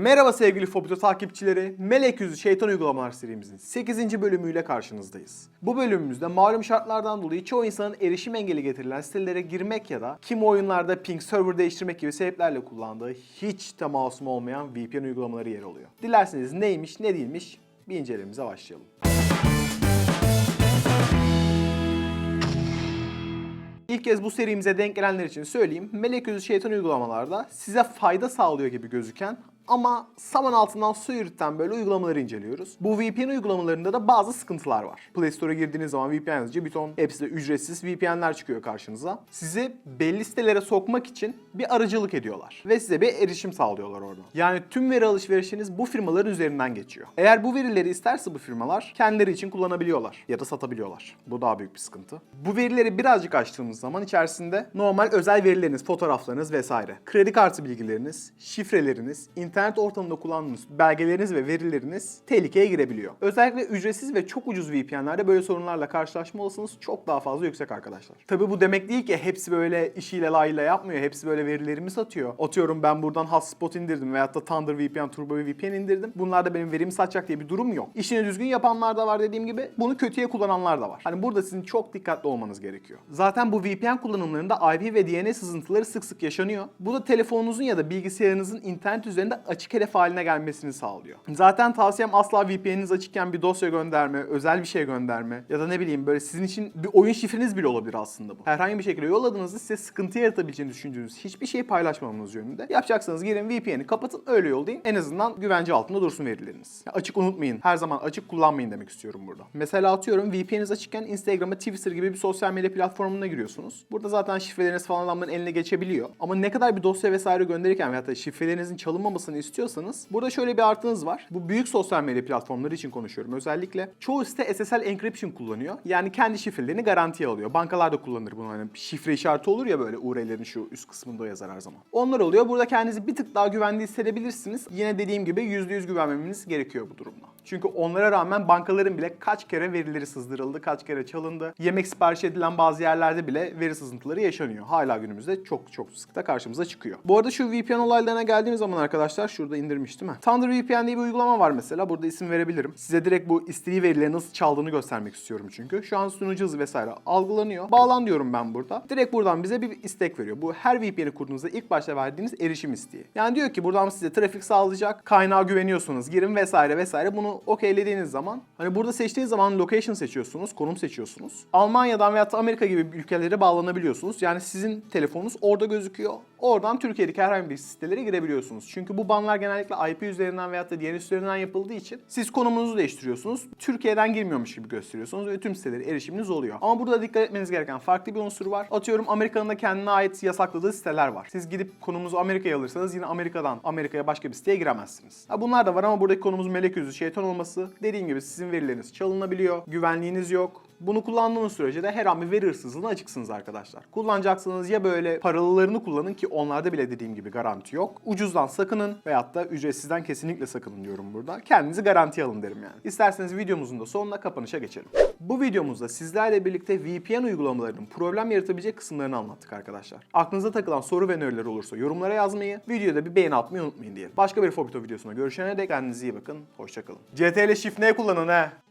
Merhaba sevgili Fobito takipçileri. Melek Yüzü Şeytan Uygulamalar serimizin 8. bölümüyle karşınızdayız. Bu bölümümüzde malum şartlardan dolayı çoğu insanın erişim engeli getirilen sitelere girmek ya da kimi oyunlarda ping server değiştirmek gibi sebeplerle kullandığı hiç de masum olmayan VPN uygulamaları yer alıyor. Dilerseniz neymiş ne değilmiş bir incelememize başlayalım. İlk kez bu serimize denk gelenler için söyleyeyim. Melek yüzü şeytan uygulamalarda size fayda sağlıyor gibi gözüken ama saman altından su yürüten böyle uygulamaları inceliyoruz. Bu VPN uygulamalarında da bazı sıkıntılar var. Play Store'a girdiğiniz zaman VPN yazınca bir ton hepsi de ücretsiz VPN'ler çıkıyor karşınıza. Sizi belli sitelere sokmak için bir aracılık ediyorlar. Ve size bir erişim sağlıyorlar orada. Yani tüm veri alışverişiniz bu firmaların üzerinden geçiyor. Eğer bu verileri isterse bu firmalar kendileri için kullanabiliyorlar ya da satabiliyorlar. Bu daha büyük bir sıkıntı. Bu verileri birazcık açtığımız zaman içerisinde normal özel verileriniz, fotoğraflarınız vesaire, kredi kartı bilgileriniz, şifreleriniz, internet ortamında kullandığınız belgeleriniz ve verileriniz tehlikeye girebiliyor. Özellikle ücretsiz ve çok ucuz VPN'lerde böyle sorunlarla karşılaşma olasılığınız çok daha fazla yüksek arkadaşlar. Tabi bu demek değil ki hepsi böyle işiyle layla yapmıyor. Hepsi böyle verilerimi satıyor. Atıyorum ben buradan hotspot indirdim veyahut da Thunder VPN, Turbo VPN indirdim. Bunlar da benim verimi satacak diye bir durum yok. İşini düzgün yapanlar da var dediğim gibi. Bunu kötüye kullananlar da var. Hani burada sizin çok dikkatli olmanız gerekiyor. Zaten bu VPN kullanımlarında IP ve DNS sızıntıları sık sık yaşanıyor. Bu da telefonunuzun ya da bilgisayarınızın internet üzerinde açık hedef haline gelmesini sağlıyor. Zaten tavsiyem asla VPN'iniz açıkken bir dosya gönderme, özel bir şey gönderme ya da ne bileyim böyle sizin için bir oyun şifreniz bile olabilir aslında bu. Herhangi bir şekilde yolladığınızda size sıkıntı yaratabileceğini düşündüğünüz hiçbir şeyi paylaşmamanız yönünde. Yapacaksanız girin VPN'i kapatın öyle yollayın. En azından güvence altında dursun verileriniz. Ya açık unutmayın. Her zaman açık kullanmayın demek istiyorum burada. Mesela atıyorum VPN'iniz açıkken Instagram'a, Twitter gibi bir sosyal medya platformuna giriyorsunuz. Burada zaten şifreleriniz falan adamların eline geçebiliyor. Ama ne kadar bir dosya vesaire gönderirken veyahut da şifrelerinizin çalınmamasını istiyorsanız burada şöyle bir artınız var. Bu büyük sosyal medya platformları için konuşuyorum özellikle. Çoğu site SSL encryption kullanıyor. Yani kendi şifrelerini garantiye alıyor. Bankalar da kullanır bunu. Hani şifre işareti olur ya böyle URL'lerin şu üst kısmında yazar her zaman. Onlar oluyor. Burada kendinizi bir tık daha güvende hissedebilirsiniz. Yine dediğim gibi %100 güvenmemeniz gerekiyor bu durumda. Çünkü onlara rağmen bankaların bile kaç kere verileri sızdırıldı, kaç kere çalındı. Yemek sipariş edilen bazı yerlerde bile veri sızıntıları yaşanıyor. Hala günümüzde çok çok sık da karşımıza çıkıyor. Bu arada şu VPN olaylarına geldiğimiz zaman arkadaşlar şurada indirmiştim ha. Thunder VPN diye bir uygulama var mesela. Burada isim verebilirim. Size direkt bu istediği verileri nasıl çaldığını göstermek istiyorum çünkü. Şu an sunucu hızı vesaire algılanıyor. Bağlan diyorum ben burada. Direkt buradan bize bir istek veriyor. Bu her VPN'i kurduğunuzda ilk başta verdiğiniz erişim isteği. Yani diyor ki buradan size trafik sağlayacak, kaynağa güveniyorsunuz, girin vesaire vesaire. Bunu okeylediğiniz zaman hani burada seçtiğiniz zaman location seçiyorsunuz, konum seçiyorsunuz. Almanya'dan veyahut da Amerika gibi ülkelere bağlanabiliyorsunuz. Yani sizin telefonunuz orada gözüküyor. Oradan Türkiye'deki herhangi bir sitelere girebiliyorsunuz. Çünkü bu banlar genellikle IP üzerinden veyahut da DNS üzerinden yapıldığı için siz konumunuzu değiştiriyorsunuz. Türkiye'den girmiyormuş gibi gösteriyorsunuz ve tüm sitelere erişiminiz oluyor. Ama burada dikkat etmeniz gereken farklı bir unsur var. Atıyorum Amerika'nın da kendine ait yasakladığı siteler var. Siz gidip konumuzu Amerika'ya alırsanız yine Amerika'dan Amerika'ya başka bir siteye giremezsiniz. Ha bunlar da var ama buradaki konumuz melek yüzü şeytan olması. Dediğim gibi sizin verileriniz çalınabiliyor. Güvenliğiniz yok. Bunu kullandığınız sürece de her an bir veri hırsızlığına açıksınız arkadaşlar. Kullanacaksanız ya böyle paralılarını kullanın ki onlarda bile dediğim gibi garanti yok. Ucuzdan sakının veyahut da ücretsizden kesinlikle sakının diyorum burada. Kendinizi garantiye alın derim yani. İsterseniz videomuzun da sonuna kapanışa geçelim. Bu videomuzda sizlerle birlikte VPN uygulamalarının problem yaratabilecek kısımlarını anlattık arkadaşlar. Aklınıza takılan soru ve öneriler olursa yorumlara yazmayı, videoda bir beğeni atmayı unutmayın diyelim. Başka bir Fobito videosuna görüşene dek kendinize iyi bakın, hoşçakalın. CTRL Shift N kullanın he.